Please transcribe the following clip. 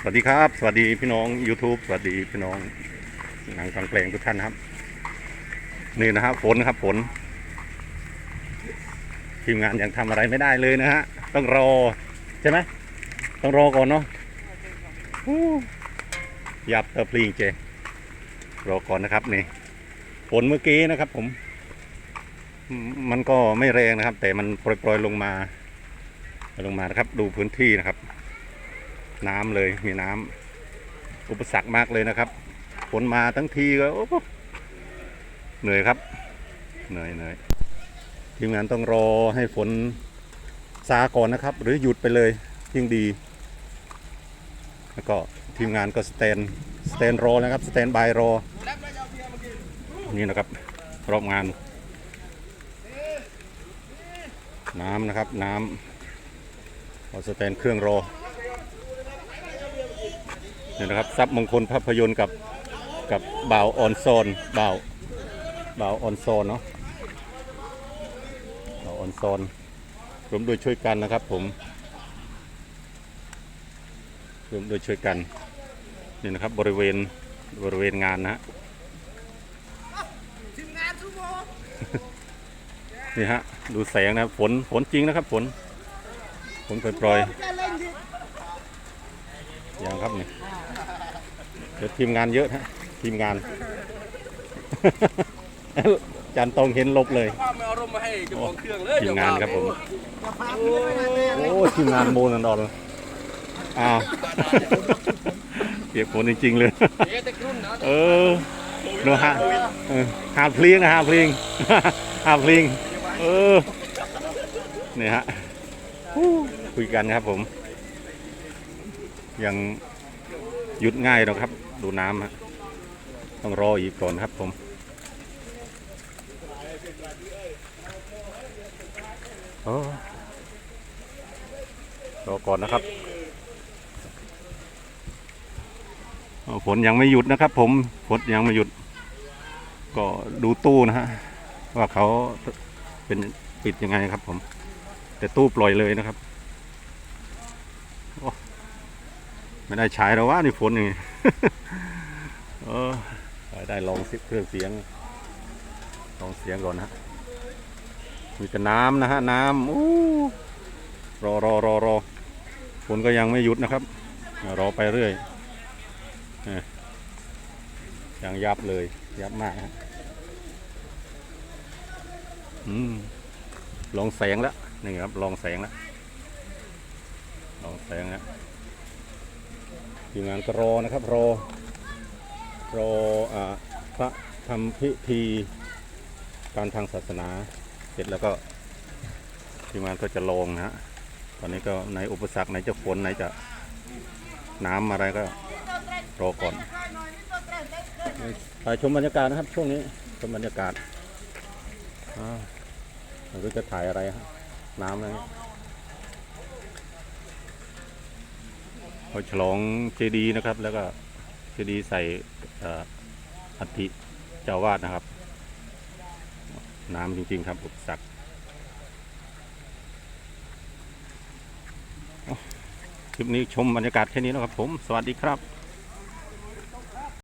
สวัสดีครับ สวัสดีพี่น้อง YouTube สวัสดีพี่น้องหนังฟังเพลงทุกท่านครับ นี่นะครับฝนครับฝนทีมงานยังทำอะไรไม่ได้เลยนะฮะต้องรอใช่ไหมต้องรอก่อนเนาะยับเตอร์พลิงเจรอก่อนนะครับนี่ฝนเมื่อกี้นะครับ ผมมมันก็ไม่แรงนะครับ แต่มันโปรยๆลงมา ลงมานะครับ ดูพื้นที่นะครับ น้ำเลยมีน้ำอุปสรรคมากเลยนะครับฝนมาทั้งทีก็เหนื่อยครับเหนื่อยเหนื่อยทีมงานต้องรอให้ฝนซาก่อนนะครับ หรือหยุดไปเลยยิ่งดี แล้วก็ทีมงานก็สแตนสแตนรอนะครับสแตนบายรอ นี่นะครับ รอบงาน น้ำนะครับน้ำเราสแตนเครื่องรอ นี่นะครับซับมงคลภาพยนตร์กับกับบ่าวออนโซนบ่าวบ่าวออนโซนเนาะบ่าวออนโซนรวมด้วยช่วยกันนะครับผมรวมด้วยช่วยกันนี่นะครับบริเวณบริเวณงานนะฮะทีมงานซูโม่นี่ฮะดูแสงนะครับฝนฝนจริงนะครับฝนฝนโปรยจะเล่นดิๆอ ย่างครับนี่เดี๋ยวทีมงานเยอะฮะทีมงาน จันตรงเห็นลบเลยพ่อไม่เอาร่มมาให้เจ้าของเครื่องเลยทีมงานครับผมจะพาพี่ไปไหนเนี่ยโอ้ทีมงานโมนันดอนอ้าวเปียกฝนจริงๆเลย เอ๊ะแต่กรุ่นนะเออโนฮะเออหาพลิงนะหาพลิงหาพลิงเออนี่ฮะฮู้คุยกันครับผม ยังหยุดง่ายหรอกครับ ดูน้ำฮะต้องรออีกก่อนครับผมโอ้รอก่อนนะครับฝนยังไม่หยุดนะครับ ผมฝนยังไม่หยุด ก็ดูตู้นะฮะว่าเขาเป็นปิดยังไงครับผม แต่ตู้ปล่อยเลยนะครับโอ้ ไม่ได้ใช้แล้วว่านี่ฝนนี่เออได้ลองเครื่องเสียง ลองเสียงก่อนนะมีแต่น้ำนะฮะน้ำอู้รอรอรอรอฝนก็ยังไม่หยุดนะครับ รอไปเรื่อยอยังยับเลยยับมากฮะอืมลองแสงแล้วนี่ครับลองแสงแล้วลองแสงแล้ว ทีมงานก็รอนะครับรอรออพระทำพิธีการทางศาสนาเสร็จแล้วก็ทีมงานก็จะลงนะฮะตอนนี้ก็ในอุปสรรคไหนจะฝนไหนจะน้ำอะไรก็รอก่อนถ่ายชมบรรยากาศนะครับ ช่วงนี้ชมบรรยากาศอ้าวไม่รู้จะถ่ายอะไรฮะน้ำอะ เขาฉลองเจดีย์นะครับ แล้วก็เจดีย์ใส่อัฐิเจ้าวาดนะครับ น้ำจริง ๆ ครับอุปสรรคคลิปนี้ชมบรรยากาศแค่นี้นะครับผม สวัสดีครับ